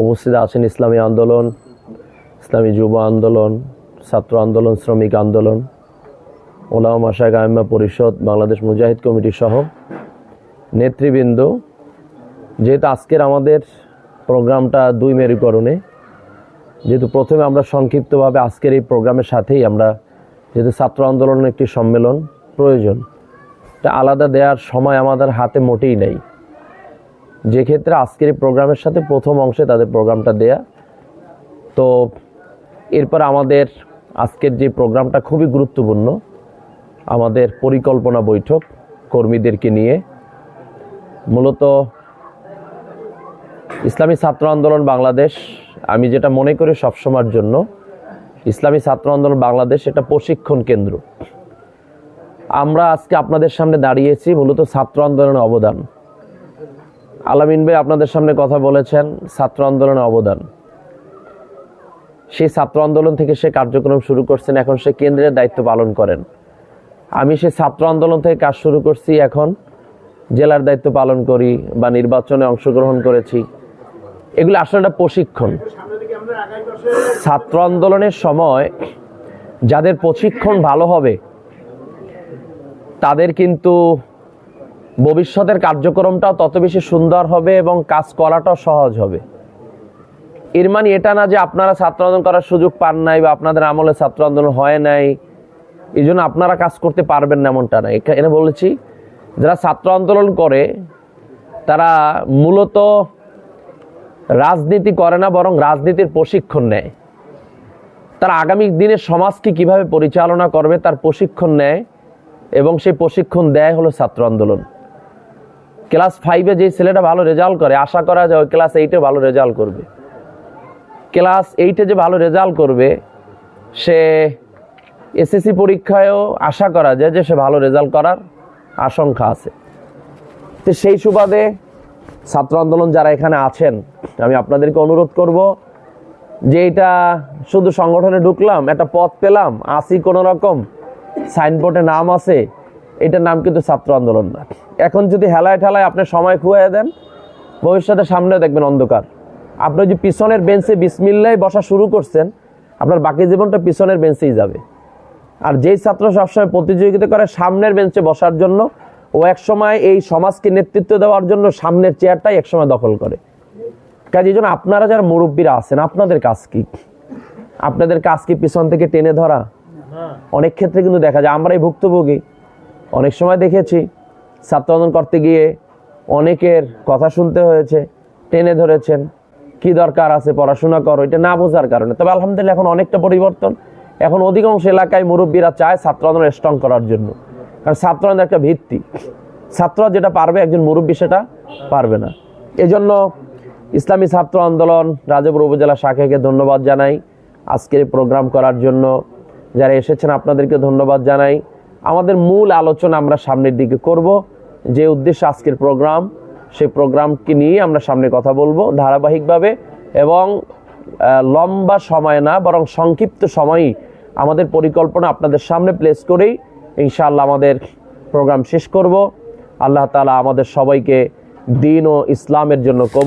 উপস্থিত আছেন ইসলামী আন্দোলন, ইসলামী যুব আন্দোলন, ছাত্র আন্দোলন, শ্রমিক আন্দোলন, ওলামা মাসা গায়মা পরিষদ, বাংলাদেশ মুজাহিদ কমিটি সহ নেতৃবৃন্দ। যেহেতু আজকের আমাদের প্রোগ্রামটা দুই মেরুকরণে, যেহেতু প্রথমে আমরা সংক্ষিপ্তভাবে আজকের এই প্রোগ্রামের সাথেই আমরা, যেহেতু ছাত্র আন্দোলনের একটি সম্মেলন প্রয়োজন এটা আলাদা দেওয়ার সময় আমাদের হাতে মোটেই নেই। যে ক্ষেত্রে আজকের এই প্রোগ্রামের সাথে প্রথম অংশে তাদের প্রোগ্রামটা দেয়া। তো এরপর আমাদের আজকের যে প্রোগ্রামটা খুবই গুরুত্বপূর্ণ, আমাদের পরিকল্পনা বৈঠক কর্মীদেরকে নিয়ে। মূলত ইসলামী ছাত্র আন্দোলন বাংলাদেশ, আমি যেটা মনে করি সবসময়ের জন্য, ইসলামী ছাত্র আন্দোলন বাংলাদেশ এটা প্রশিক্ষণ কেন্দ্র। আমরা আজকে আপনাদের সামনে দাঁড়িয়েছি মূলত ছাত্র আন্দোলনের অবদান। আলামিন ভাই আপনাদের সামনে কথা বলেছেন ছাত্র আন্দোলনের অবদান। সেই ছাত্র আন্দোলন থেকে সে কার্যক্রম শুরু করছেন, এখন সে কেন্দ্রের দায়িত্ব পালন করেন। আমি সেই ছাত্র আন্দোলন থেকে কাজ শুরু করছি, এখন জেলার দায়িত্ব পালন করি বা নির্বাচনে অংশগ্রহণ করেছি। এগুলো আসলে একটা প্রশিক্ষণ। ছাত্র আন্দোলনের সময় যাদের প্রশিক্ষণ ভালো হবে, তাদের কিন্তু ভবিষ্যতের কার্যক্রমটাও তত বেশি সুন্দর হবে এবং কাজ করাটাও সহজ হবে। এর মানে এটা না যে আপনারা ছাত্র আন্দোলন করার সুযোগ পান নাই বা আপনাদের আমলে ছাত্র আন্দোলন হয় নাই, এই জন্য আপনারা কাজ করতে পারবেন না এমনটা না। এখানে বলেছি, যারা ছাত্র আন্দোলন করে, তারা মূলত রাজনীতি করে না, বরং রাজনীতির প্রশিক্ষণ নেয়। তারা আগামী দিনে সমাজকে কীভাবে পরিচালনা করবে তার প্রশিক্ষণ নেয় এবং সেই প্রশিক্ষণ দেয় হলো ছাত্র আন্দোলন। ক্লাস ফাইভে যে ছেলেটা ভালো রেজাল্ট করে, আশা করা যায় ওই ক্লাস এইটে ভালো রেজাল্ট করবে। ক্লাস এইটে যে ভালো রেজাল্ট করবে, সে এসএসসি পরীক্ষায়ও আশা করা যায় যে সে ভালো রেজাল্ট করার আশঙ্কা আছে। তো সেই সুবাদে ছাত্র আন্দোলন যারা এখানে আছেন, আমি আপনাদেরকে অনুরোধ করব যে এটা শুধু সংগঠনে ঢুকলাম, একটা পথ পেলাম আসি কোনো রকম সাইনবোর্ডে নাম আছে এটার নাম কিন্তু ছাত্র আন্দোলন না। এখন যদি হেলায় ঠেলায় আপনি সময় খুঁয়ে দেন ভবিষ্যতে সামনে দেখবেন অন্ধকার। আপনি যে পিছনের বেঞ্চে বিসমিল্লায় বসা শুরু করছেন আপনার বাকি জীবনটা পিছনের বেঞ্চেই যাবে। আর যেই ছাত্র সবসময় প্রতিযোগিতা করে সামনের বেঞ্চে বসার জন্য ও এক সময় এই সমাজকে নেতৃত্ব দেওয়ার জন্য সামনের চেয়ারটাই একসময় দখল করে। কাজে জন্য আপনারা যারা মুরব্বীরা আছেন আপনাদের কাজ কি? আপনাদের কাজ কি পিছন থেকে টেনে ধরা? অনেক ক্ষেত্রে কিন্তু দেখা যায় আমরাই ভুক্তভোগী। অনেক সময় দেখেছি ছাত্র আন্দোলন করতে গিয়ে অনেকের কথা শুনতে হয়েছে, টেনে ধরেছেন, কি দরকার আছে? পড়াশোনা করো। এটা না বোঝার কারণে। তবে আলহামদুলিল্লাহ এখন অনেকটা পরিবর্তন। এখন অধিকাংশ এলাকায় মুরব্বীরা চায় ছাত্র স্ট্রং করার জন্য। কারণ ছাত্র একটা ভিত্তি। ছাত্ররা যেটা পারবে, একজন মুরব্বী সেটা পারবে না। এজন্য ইসলামী ছাত্র আন্দোলন রাজাপুর উপজেলা শাখাকে ধন্যবাদ জানাই। আজকের প্রোগ্রাম করার জন্য যারা এসেছেন, আপনাদেরকে ধন্যবাদ জানাই। আমাদের মূল আলোচনা আমরা সামনের দিকে করব। যে উদ্দেশ্যে আজকের প্রোগ্রাম সেই প্রোগ্রামকে নিয়ে আমরা সামনে কথা বলব ধারাবাহিকভাবে এবং লম্বা সময় না, বরং সংক্ষিপ্ত সময়ই আমাদের পরিকল্পনা আপনাদের সামনে প্লেস করেই ইনশাআল্লাহ আমাদের প্রোগ্রাম শেষ করব। আল্লাহ তালা আমাদের সবাইকে দিন ও ইসলামের জন্য কবুল